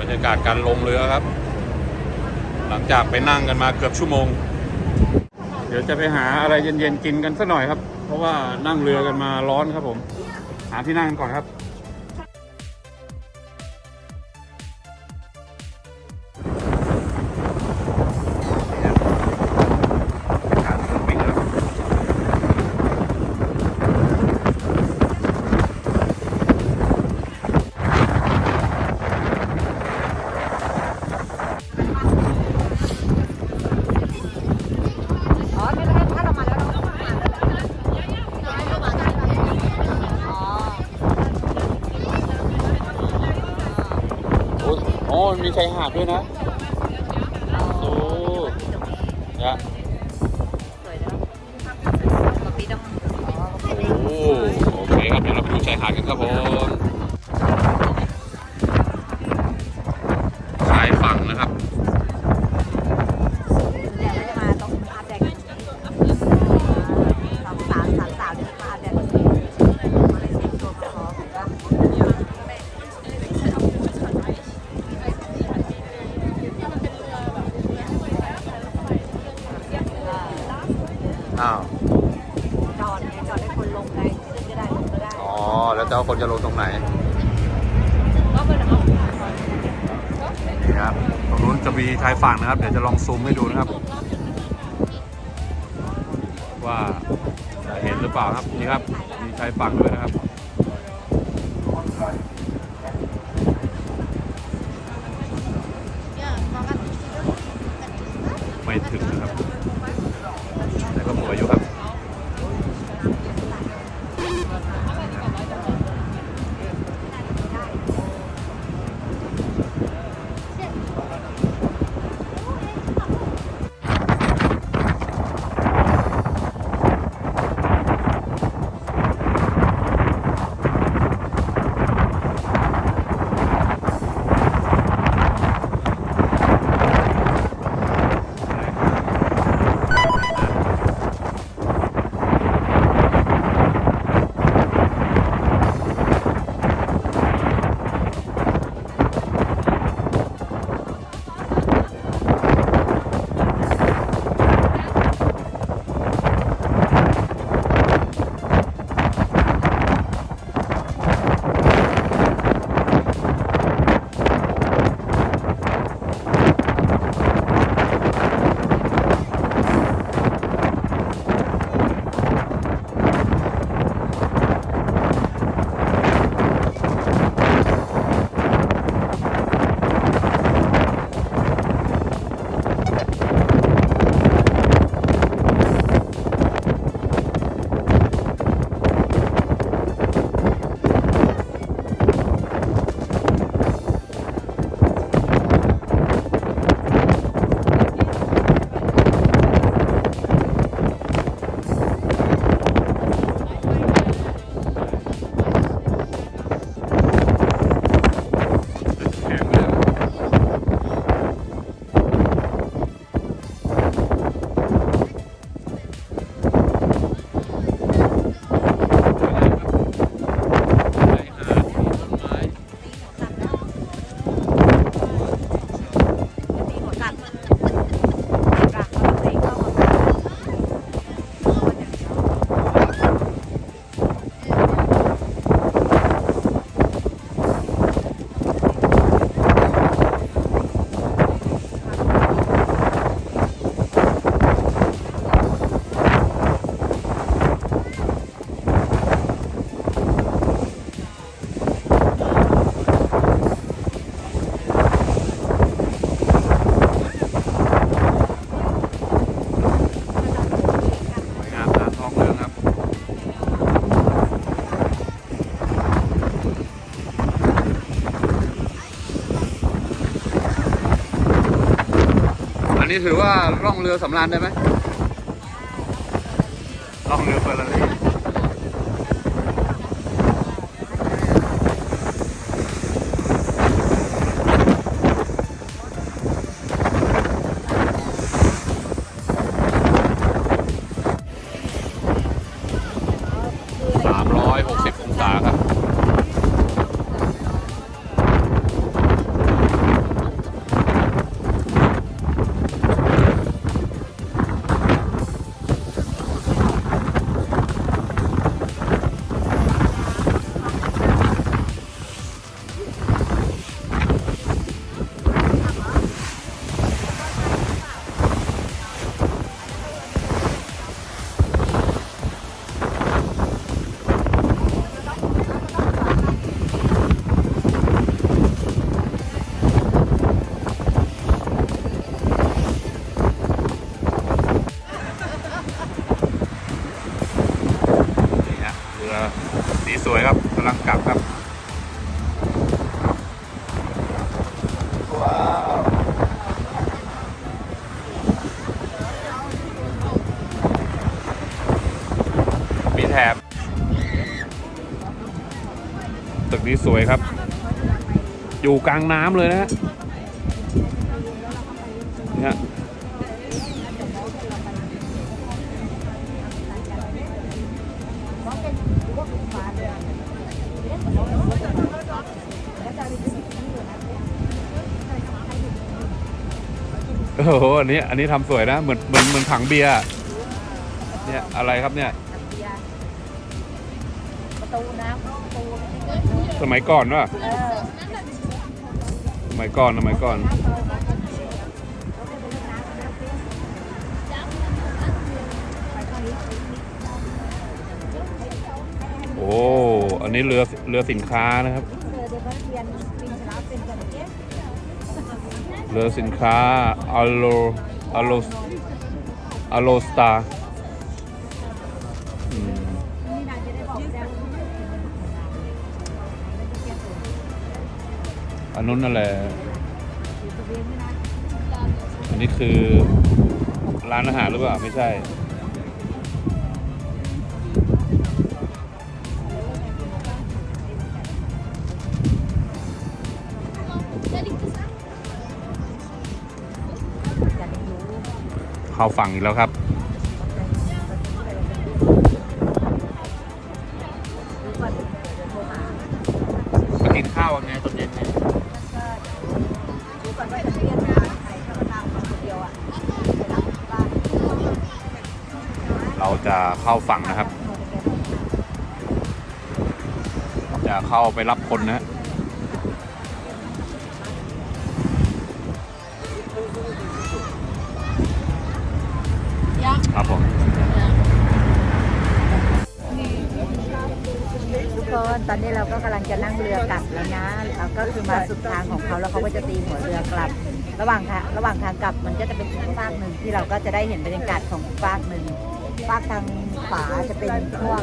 บรรยากาศการลงเรือครับ หลังจากไปนั่งกันมาเกือบชั่วโมง เดี๋ยวจะไปหาอะไรเย็นๆกินกันสักหน่อยครับ เพราะว่านั่งเรือกันมาร้อนครับผม หาที่นั่งกันก่อนครับ มีชายหาดด้วยนะ คนจะลงตรงไหนนี่ครับตรงนู้นจะมีชายฝั่งนะครับ เดี๋ยวจะลองซูมให้ดูนะครับ ว่าจะเห็นหรือเปล่าครับนี่ครับมีชายฝั่งด้วยนะครับ นี้ถือว่าล่องเรือสำราญได้ไหม นี้สวยครับ อยู่กลางน้ำเลยนะฮะนี่ฮะโอ้โห อันนี้ อันนี้ทำสวยนะ เหมือน เหมือน เหมือนถังเบียร์ เนี่ย อะไรครับเนี่ยประตูน้ำ สมัยก่อนวะเออสมัยก่อนสมัยก่อน โอ้ อันนี้เรือเรือสินค้านะครับ เรือเดี๋ยวเขาเรียนปินชนะเป็นกันเนี้ยเรือสินค้าอโลอโลอโลสตาร์ นนู้นนั่นแหละ อันนี้คือร้านอาหารหรือเปล่า ไม่ใช่จะได้รู้เข้าฝั่งอีกแล้วครับ เข้าฝั่งนะครับ จะเข้าไปรับคนนะฮะครับผมทุกคนตอนนี้เราก็กำลังจะนั่งเรือกลับแล้วนะเราก็คือมาสุดทางของเขาแล้วเขาก็จะตีหัวเรือกลับ ระหว่างทางระหว่างทางกลับมันก็จะเป็นอีกฝากหนึ่งที่เราก็จะได้เห็นบรรยากาศของอีกฝากหนึ่งฝากทาง ขวาจะเป็นพวก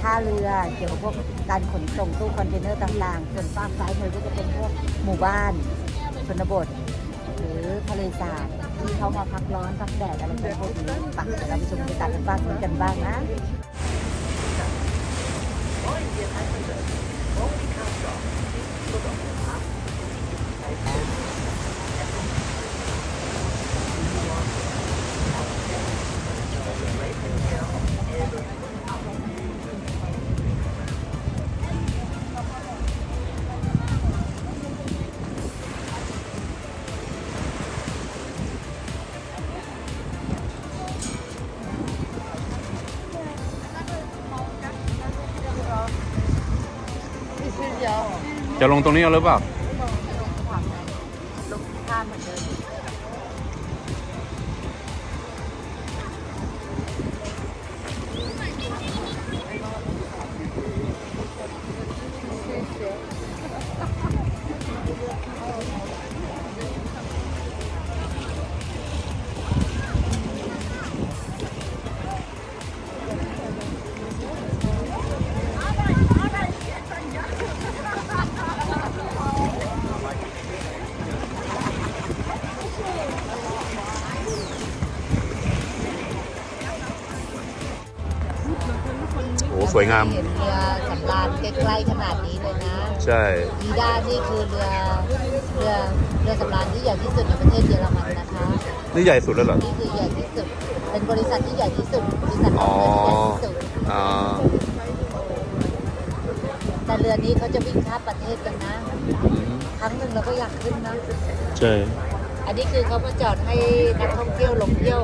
ท่าเรือเกี่ยวกับพวกการขนส่งตู้คอนเทนเนอร์ต่างๆ ส่วนฝากซ้ายมือก็จะเป็นพวกหมู่บ้านชนบท หรือทะเลสาบที่เขามาพักร้อนพักแดดอะไรพวกนี้ปักเดี๋ยวเราไปชมบรรยากาศทางฝานู้นกันบ้างนะ จะลงตรงนี้เอาหรือเปล่าลงข้ามเหมือนเดิม สวยงามเห็นเรือสำราญใกล้ๆขนาดนี้เลยนะใช่อีด้านี่คือเรือเรือเรือสำราญที่ใหญ่ที่สุดในประเทศเยอรมันนะคะนี่ใหญ่สุดแล้วเหรอ นี่คือใหญ่ที่สุด เป็นบริษัทที่ใหญ่ที่สุดบริษัทอ๋อเรือที่ใหญ่ที่สุดอ่า แต่เรือนี้เขาจะวิ่งข้ามประเทศกันนะ ครั้งหนึ่งเราก็อยากขึ้นนะ ใช่ อันนี้คือเขามาจอดให้นักท่องเที่ยวลงเที่ยว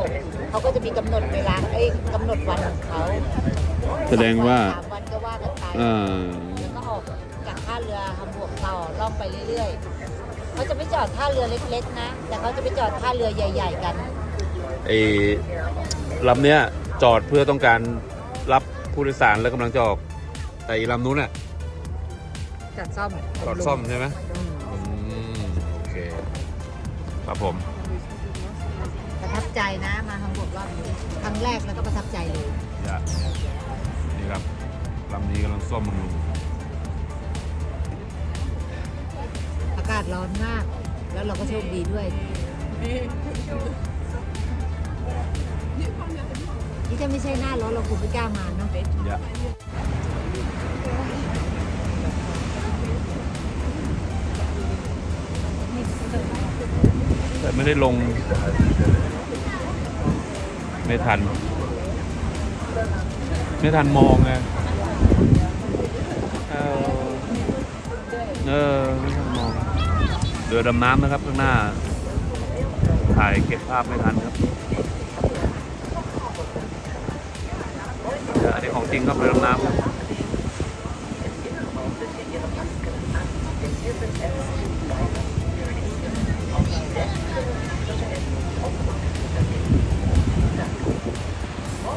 เขาก็จะมีกำหนดเวลาไอ้ยกำหนดวันของเขา แสดงว่าสามวันก็ว่ากันไปอ่า แล้วก็ออกจากท่าเรือฮัมบวกต่อล่องไปเรื่อยๆเขาจะไม่จอดท่าเรือเล็กๆนะ แต่เขาจะไปจอดท่าเรือใหญ่ ๆ กัน ไอ้ลำเนี้ยจอดเพื่อต้องการรับผู้โดยสารแล้วกำลังจะออก แต่อีลำนู้นน่ะจอดซ่อมจอดซ่อมใช่ไหมอืมอืมโอเค ครับผม ประทับใจนะมาฮัมบวกรอบนี้ครั้งแรกแล้วก็ประทับใจเลยจะ ครับลำนี้กำลังซ่อมบำรุงอากาศร้อนมาก แล้วเราก็โชคดีด้วยนี่จะไม่ใช่หน้าร้อนเราคงไม่กล้ามาเนาะเยอะแต่ไม่ได้ลง ไม่ทัน ไม่ทันมองไงเออเออไม่ทันมองเรือดำน้ำนะครับข้างหน้า ถ่ายเก็บภาพไม่ทันครับเดี๋ยวอันนี้ของจริงครับเรือดำน้ำครับ น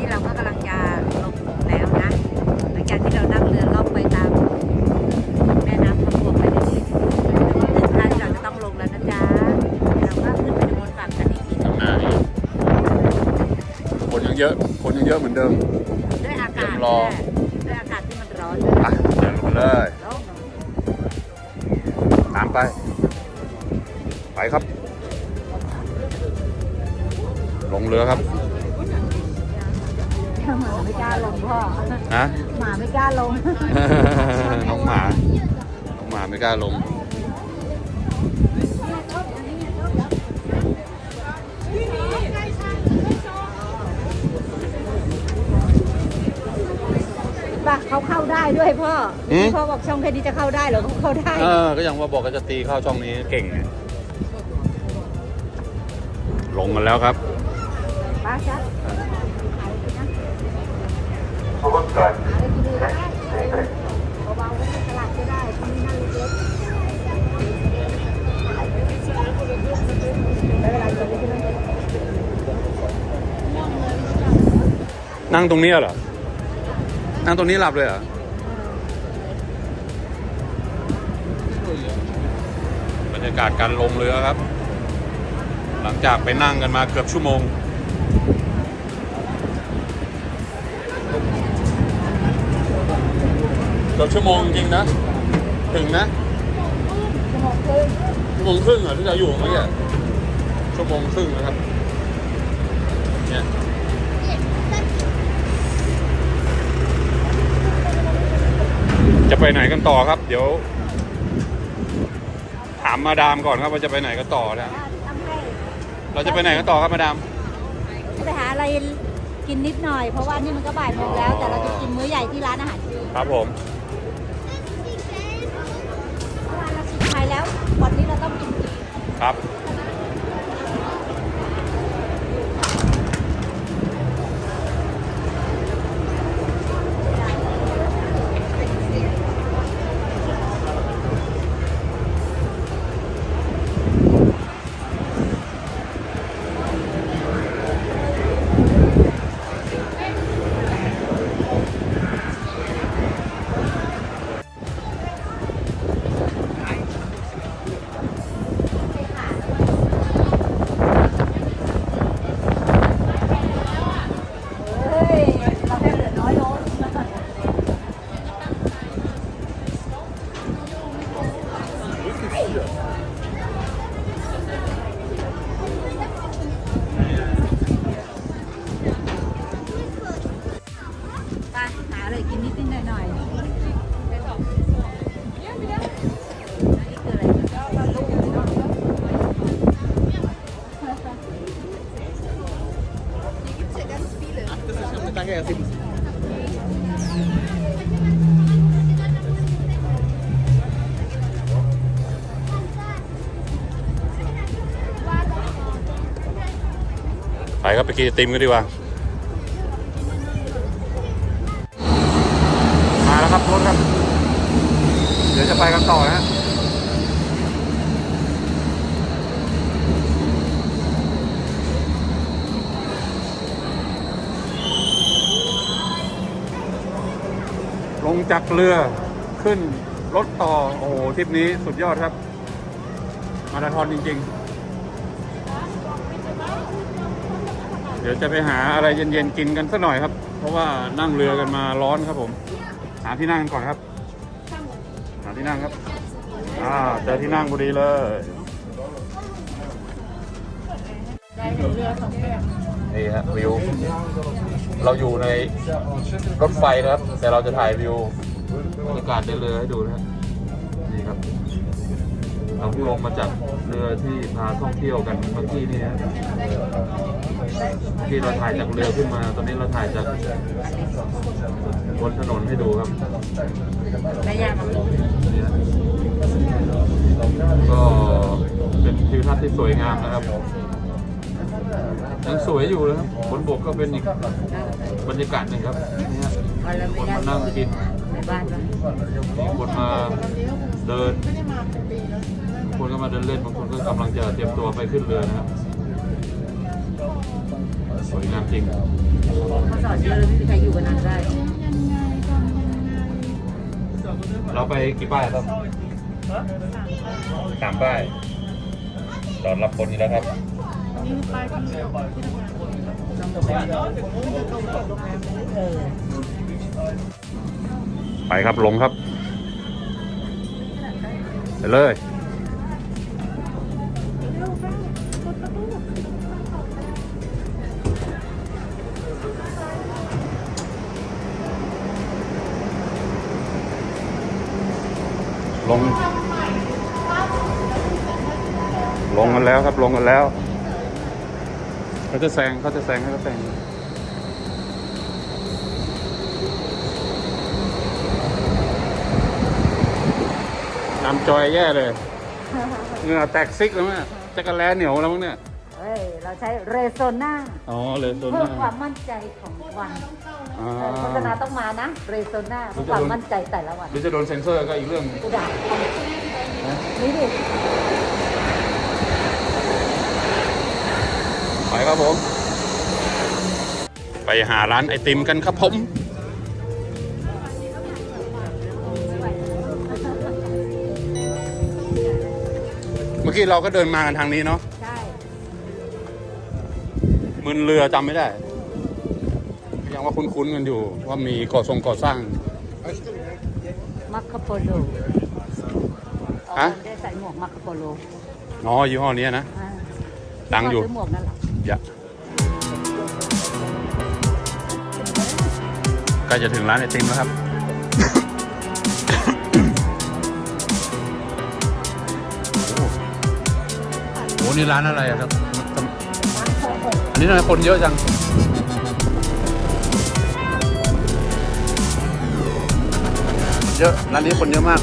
ี่เราก็กำลังจะลงแล้วนะ หลังจากที่เรานั่งเรือล่องไปตาม แม่น้ำขบวนไปเรื่อยๆถึงท่าที่เราจะต้องลงแล้วนะจ๊ะ เราก็ขึ้นไปดูบนฝั่งกันอีกทีข้างหน้านี่คนยังเยอะ คนยังเยอะเหมือนเดิม ด้วยอากาศเตรียมรอ ด้วยอากาศที่มันร้อนอะเดินลงเลยร้อนตาม ไป ไปครับ ลงเรือครับหมาไม่กล้าลงพ่อฮะหมาไม่กล้าลง น้องหมา น้องหมาไม่กล้าลง เขาเข้าได้ด้วยพ่อหืม พ่อบอกช่องแค่นี้จะเข้าได้เหรอเขาเข้าได้เออ ก็ยังว่าบอกก็จะตีเข้าช่องนี้เก่งไงลงกันแล้วครับ ป้าจ๊ะเบาๆก็ได้ตลาดก็ได้ที่นี่นั่งเล็กๆไม่เป็นไรจะไม่ขึ้นนั่งตรงนี้เหรอ นั่งตรงนี้หลับเลยเหรอบรรยากาศการลงเรือครับ หลังจากไปนั่งกันมาเกือบชั่วโมง เกือบชั่วโมงจริงนะ ถึงนะชั่วโมงครึ่งเหรอที่เราอยู่เมื่อกี้ชั่วโมงครึ่งนะครับ จะไปไหนกันต่อครับ เดี๋ยว ถามมาดามก่อนครับว่าจะไปไหนกันต่อนะทำให้เราจะไปไหนกันต่อครับมาดามไปหาอะไรกินนิดหน่อย เพราะว่านี่มันก็บ่ายโมงแล้ว แต่เราจะกินมื้อใหญ่ที่ร้านอาหารจีนครับผม เมื่อวานเรากินไทยแล้ว วันนี้เราต้องกินจีนครับ ครับ ไปกินไอติมกันดีกว่า มาแล้วครับรถครับ เดี๋ยวจะไปกันต่อนะฮะลงจากเรือขึ้นรถต่อ โอ้โหทริปนี้สุดยอดครับ มาราธอนจริง ๆ เดี๋ยวจะไปหาอะไรเย็นๆกินกันสักหน่อยครับ เพราะว่านั่งเรือกันมาร้อนครับผม หาที่นั่งกันก่อนครับ หาที่นั่งครับอ่าเจอที่นั่งพอดีเลยได้เรือสองแบบนี่ฮะวิว เราอยู่ในรถไฟนะครับ แต่เราจะถ่ายวิวบรรยากาศในเรือให้ดูนะครับนี่ครับ เราเพิ่งลงมาจากเรือที่พาท่องเที่ยวกันเมื่อกี้นี่นะเมื่อกี้เราถ่ายจากเรือขึ้นมา ตอนนี้เราถ่ายจากบนถนนให้ดูครับแม่ย่ามาลงนี่นะก็เป็นทิวทัศน์ที่สวยงามนะครับยังสวยอยู่นะครับบนบกก็เป็นอีกบรรยากาศหนึ่งครับนี่ฮะคนมานั่งกินมีคนมาเดิน ก็มาเดินเล่นบางคนก็กำลังจะเตรียมตัวไปขึ้นเรือนะครับสวยงามจริงเขาสอนเยอะเลยไม่มีใครอยู่กับนางได้ เราไปกี่ป้ายครับสามป้ายตอนรับคนนี้แล้วครับเออไปครับลงครับ ไปเลย ลง ลงกันแล้วครับลงกันแล้วเขาจะแซงเขาจะแซงให้เขาแซงน้ำจอยแย่เลยเหงื่อแตกซิกแล้วมั้งจักรแล้เหนียวแล้วมั้งเนี่ยเฮ้ย เราใช้เรโซน่าอ๋อเลยโซนเพื่อหน้าความมั่นใจของวันอ่าเออ โฆษณาต้องมานะ เรโซน่าเพื่อความมั่นใจแต่ละวันหรือจะโดนเซ็นเซอร์ก็อีกเรื่องกูด่านี่ดิไปครับผม ไปหาร้านไอติมกันครับผมเมื่อกี้เราก็เดินมากันทางนี้เนาะ ใช่ มึนเรือจำไม่ได้ ยังว่าคุ้นๆกันอยู่ ว่ามีก่อทรงก่อสร้าง มัคคาโปโลฮะไม่ได้ใส่หมวกมัคคาโปโลอ๋อยี่ห้อนี้นะ อ่าดังอยู่ ซื้อหมวกนั่นเหรอ อย่าใกล้จะถึงร้านไอติมแล้วครับโอ้โหนี่ร้านอะไรอะครับ อันนี้ทำไมคนเยอะจัง เยอะร้านนี้คนเยอะมาก